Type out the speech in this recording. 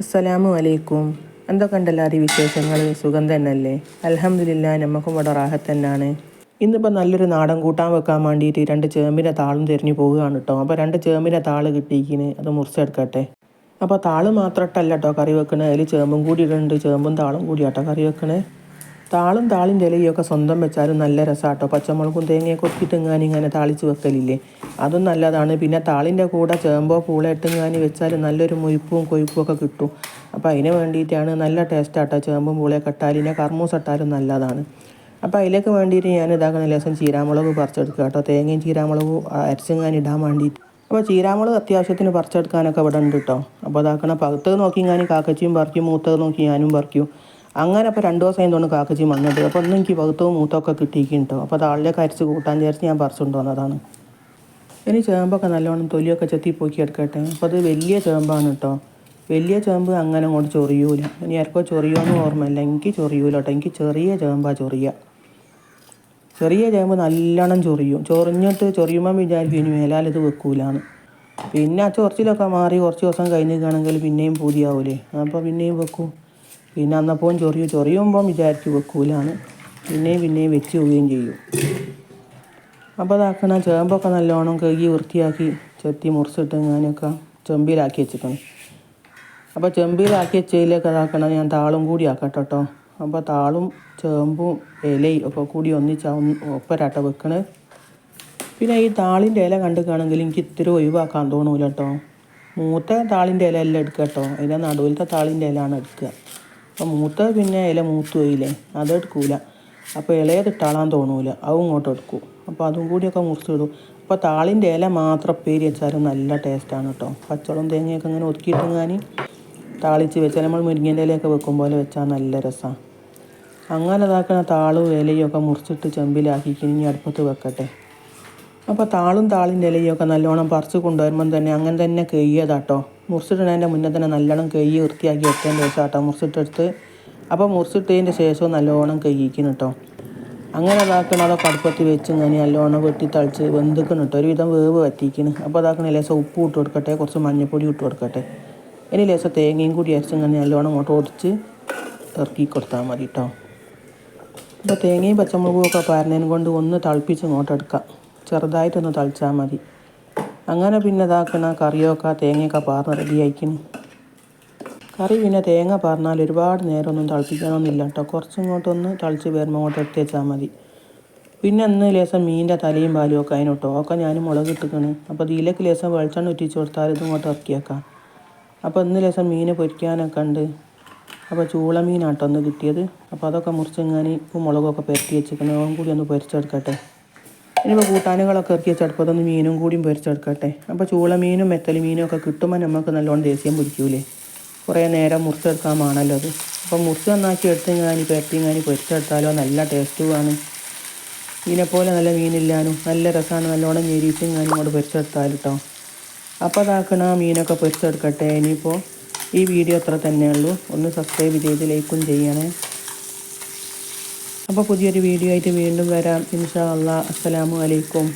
അസ്സലാമു അലൈക്കും. എന്തൊക്കെ അതി വിശേഷങ്ങൾ? സുഖം തന്നെയല്ലേ അലഹമില്ല നമുക്കും ഇവിടെ റാഹത്ത് തന്നെയാണ് ഇന്നിപ്പോൾ നല്ലൊരു നാടൻ കൂട്ടാൻ വെക്കാൻ വേണ്ടിയിട്ട് രണ്ട് ചേമ്പിന്റെ താളും തിരിഞ്ഞു പോവുകയാണ് കേട്ടോ അപ്പോൾ രണ്ട് ചേമ്പിന്റെ താൾ കിട്ടിയിരിക്കുന്ന അത് മുറിച്ചെടുക്കട്ടെ അപ്പോൾ താൾ മാത്രമല്ല കേട്ടോ കറി വെക്കണേ. അതിൽ ചേമ്പും കൂടി ഇടുന്നുണ്ട് ചേമ്പും താളും കൂടി കേട്ടോ കറി വെക്കണേ. താളും താളിന്റെ ഇലയൊക്കെ സ്വന്തം വെച്ചാലും നല്ല രസമാട്ടോ പച്ചമുളകും തേങ്ങയൊക്കെ ഒത്തിട്ടിങ്ങാൻ ഇങ്ങനെ താളിച്ച് വെക്കലില്ലേ? അതും നല്ലതാണ് പിന്നെ താളിന്റെ കൂടെ ചേമ്പോ പൂള ഇട്ടിങ്ങാൻ വെച്ചാൽ നല്ലൊരു മുയിപ്പും കൊഴുപ്പും ഒക്കെ കിട്ടും. അപ്പോൾ അതിന് വേണ്ടിയിട്ടാണ് നല്ല ടേസ്റ്റാട്ടോ ചേമ്പും പൂളയൊക്കെ ഇട്ടാലിനെ കർമ്മൂസ് ഇട്ടാലും നല്ലതാണ്. അപ്പോൾ അതിലേക്ക് വേണ്ടിയിട്ട് ഞാൻ ഇതാക്കണ ലേശം ചീരാമുളക് പറിച്ചെടുക്കുക കേട്ടോ. തേങ്ങയും ചീരാമുളകും അരച്ചങ്ങാൻ ഇടാൻ വേണ്ടിയിട്ട്. അപ്പോൾ ചീരാമുളക് അത്യാവശ്യത്തിന് പറിച്ചെടുക്കാനൊക്കെ ഇവിടെ ഉണ്ട് കേട്ടോ. അപ്പോൾ അതാക്കണ പകുത്തത് നോക്കി ഞാൻ കാക്കച്ചിയും പറിക്കും മൂത്തത് നോക്കി ഞാനും പറിക്കും. അങ്ങനെ അപ്പോൾ രണ്ട് ദിവസം കഴിഞ്ഞുകൊണ്ട് കാക്കച്ചി വന്നിട്ട് അപ്പോൾ ഒന്നും എനിക്ക് പകുത്തവും മൂത്തമൊക്കെ കിട്ടിയിരിക്കും കേട്ടോ അപ്പോൾ താളിലേക്ക് അരച്ച് കൂട്ടാൻ വിചാരിച്ച് ഞാൻ പറിച്ചുകൊണ്ട് വന്നതാണ്. ഇനി ചേമ്പൊക്കെ നല്ലോണം തൊലിയൊക്കെ ചെത്തി പോക്കി എടുക്കട്ടെ. അപ്പോൾ അത് വലിയ ചേമ്പാണ് കേട്ടോ വലിയ ചേമ്പ് അങ്ങനെ അങ്ങോട്ട് ചൊറിയൂല. ഇനി ആർക്കോ ചൊറിയോന്ന് ഓർമ്മയില്ല. എനിക്ക് ചൊറിയൂല കേട്ടോ എനിക്ക് ചെറിയ ചേമ്പാ ചൊറിയ. ചെറിയ ചേമ്പ് നല്ലോണം ചൊറിയും. ചൊറിഞ്ഞിട്ട് ചൊറിയുമ്പോൾ വിചാരിക്കും ഇനി മേലാൽ ഇത് വെക്കൂലാണ് പിന്നെ ആ ചൊറിച്ചിലൊക്കെ മാറി കുറച്ച് ദിവസം കഴിഞ്ഞിരിക്കുകയാണെങ്കിൽ പിന്നെയും പൂതിയാവൂലേ. അപ്പോൾ പിന്നെയും വെക്കും. പിന്നെ അന്നപ്പോൾ ചൊറിയും ചൊറിയുമ്പോൾ വിചാരിച്ച് വെക്കൂലാണ്. പിന്നെയും പിന്നെയും വെച്ച് പോവുകയും ചെയ്യും. അപ്പോൾ അതാക്കണ ചേമ്പൊക്കെ നല്ലോണം കഴുകി വൃത്തിയാക്കി ചെത്തി മുറിച്ചിട്ട് ഞാനൊക്കെ ചെമ്പിലാക്കി വെച്ചിക്കണം അപ്പോൾ ചെമ്പിലാക്കി വെച്ചതിലേക്ക് അതാക്കണം ഞാൻ താളും കൂടി ആക്കട്ടെ കേട്ടോ അപ്പോൾ താളും ചേമ്പും ഇലയും ഒക്കെ കൂടി ഒന്നിച്ചാ ഒപ്പരാട്ട വെക്കണേ. പിന്നെ ഈ താളിന്റെ ഇല കണ്ടുക്കാണെങ്കിൽ എനിക്ക് ഇത്തിരി ഒഴിവാക്കാൻ തോന്നൂല കേട്ടോ മൂത്ത താളിന്റെ ഇല എല്ലാം എടുക്കുക കേട്ടോ അതിന്റെ നടുവിലത്തെ താളിന്റെ ഇലയാണ് എടുക്കുക. അപ്പോൾ മൂത്ത പിന്നെ ഇല മൂത്ത് പോയില്ലേ? അതെടുക്കൂല അപ്പോൾ ഇളയത് ഇട്ടാളാൻ തോന്നൂല. അതും ഇങ്ങോട്ട് എടുക്കും. അപ്പോൾ അതും കൂടിയൊക്കെ മുറിച്ചിടും അപ്പോൾ താളിന്റെ ഇല മാത്രം പേര് വെച്ചാലും നല്ല ടേസ്റ്റാണ് കേട്ടോ പച്ചവളം തേങ്ങയൊക്കെ ഇങ്ങനെ ഒതുക്കിയിട്ടെങ്ങാൻ താളിച്ച് വെച്ചാൽ നമ്മൾ മുരിങ്ങേന്റെ ഇലയൊക്കെ വെക്കും പോലെ വെച്ചാൽ നല്ല രസമാണ് അങ്ങനെ ഇതാക്കണ താളും ഇലയും ഒക്കെ മുറിച്ചിട്ട് ചെമ്പിലാക്കി അടുപ്പത്ത് വെക്കട്ടെ. അപ്പോൾ താളും താളിന്റെ ഇലയൊക്കെ നല്ലോണം പറിച്ച് കൊണ്ടുവരുമ്പം തന്നെ അങ്ങനെ തന്നെ കഴിയതാട്ടോ മുറിച്ചിടുന്നതിന്റെ മുന്നേ തന്നെ നല്ലോണം കൈ വൃത്തിയാക്കി വെക്കേണ്ട ശേഷം കേട്ടോ മുറിച്ചിട്ടെടുത്ത്. അപ്പോൾ മുറിച്ചിട്ടതിന്റെ ശേഷം നല്ലോണം കയ്യിക്കണം കേട്ടോ അങ്ങനെ ഇതാക്കണം അതൊക്കെ അടുപ്പത്ത് വെച്ച് ഇങ്ങനെ നല്ലോണം വെട്ടി തളിച്ച് വെന്തിക്കണം കേട്ടോ ഒരുവിധം വേവ് വറ്റിക്കണ് അപ്പോൾ അതാക്കണം ലേശം ഉപ്പ് ഇട്ട് കൊടുക്കട്ടെ കുറച്ച് മഞ്ഞൾപ്പൊടി ഇട്ട് കൊടുക്കട്ടെ. ഇനി ലേശം തേങ്ങയും കൂടി അരച്ച് ഇങ്ങനെ നല്ലോണം അങ്ങോട്ട് ഒടിച്ച് ഇറക്കി കൊടുത്താൽ മതി കേട്ടോ അപ്പോൾ തേങ്ങയും പച്ചമുളകും ഒക്കെ പാരുന്നതിന് കൊണ്ട് ഒന്ന് തിളപ്പിച്ച് ഇങ്ങോട്ട് എടുക്കാം. ചെറുതായിട്ടൊന്ന് തളിച്ചാൽ മതി. അങ്ങനെ പിന്നെ ഇതാക്കണ കറിയൊക്കെ തേങ്ങയൊക്കെ പാർന്ന് റെഡി ആയിക്കണം കറി പിന്നെ തേങ്ങ പാർന്നാൽ ഒരുപാട് നേരമൊന്നും തിളപ്പിക്കണമെന്നില്ല കേട്ടോ കുറച്ചിങ്ങോട്ടൊന്ന് തിളച്ച് വരുമ്പോൾ അങ്ങോട്ട് എടുത്ത് വെച്ചാൽ മതി. പിന്നെ അന്ന് ലേശം മീനിന്റെ തലയും പാലും ഒക്കെ അതിനോട്ടോ ഒക്കെ ഞാൻ മുളക് ഇട്ടിക്കണ്. അപ്പോൾ ഇതിലേക്ക് ലേശം വെളിച്ചെണ്ണ ഉറ്റിച്ച് കൊടുത്താൽ ഇത് ഇങ്ങോട്ട് ഇറക്കിയേക്കാം. അപ്പോൾ ഇന്ന് ലേശം മീൻ പൊരിക്കാനൊക്കെ ഉണ്ട്. അപ്പോൾ ചൂള മീനാട്ടോ ഒന്ന് കിട്ടിയത്. അപ്പോൾ അതൊക്കെ മുറിച്ചെങ്ങാൻ ഉപ്പും മുളകൊക്കെ പുരട്ടി വെച്ചിരിക്കണം. അതും കൂടി ഒന്ന് പൊരിച്ചെടുക്കട്ടെ. ഇനിയിപ്പോൾ കൂട്ടാനുകളൊക്കെ ഇറക്കി വെച്ചെടുപ്പോൾ അതൊന്ന് മീനും കൂടിയും പൊരിച്ചെടുക്കട്ടെ അപ്പോൾ ചൂള മീനും മെത്തലി മീനും ഒക്കെ കിട്ടുമ്പോൾ നമുക്ക് നല്ലോണം ദേശീയം പിടിക്കൂലേ? കുറേ നേരം മുറിച്ചെടുക്കാമാണല്ലോ അത്. അപ്പോൾ മുറിച്ച് നന്നാക്കി എടുത്തെങ്ങാനി പുരട്ടിങ്ങാനി പൊരിച്ചെടുത്താലോ നല്ല ടേസ്റ്റുമാണ് ഇതിനെപ്പോലെ നല്ല മീനില്ലാനും നല്ല രസമാണ് നല്ലോണം ഞെരിച്ചെങ്ങാനും ഇങ്ങോട്ട് പൊരിച്ചെടുത്താൽ കേട്ടോ അപ്പോൾ അതാക്കണ മീനൊക്കെ പൊരിച്ചെടുക്കട്ടെ ഇനിയിപ്പോൾ ഈ വീഡിയോ അത്ര തന്നെയുള്ളൂ. ഒന്ന് സബ്സ്ക്രൈബ് ചെയ്ത് ലൈക്കും ചെയ്യണേ. അപ്പോൾ പുതിയൊരു വീഡിയോ ആയിട്ട് വീണ്ടും വരാം. ഇൻഷാ അല്ലാ അസ്സലാമു അലൈക്കും.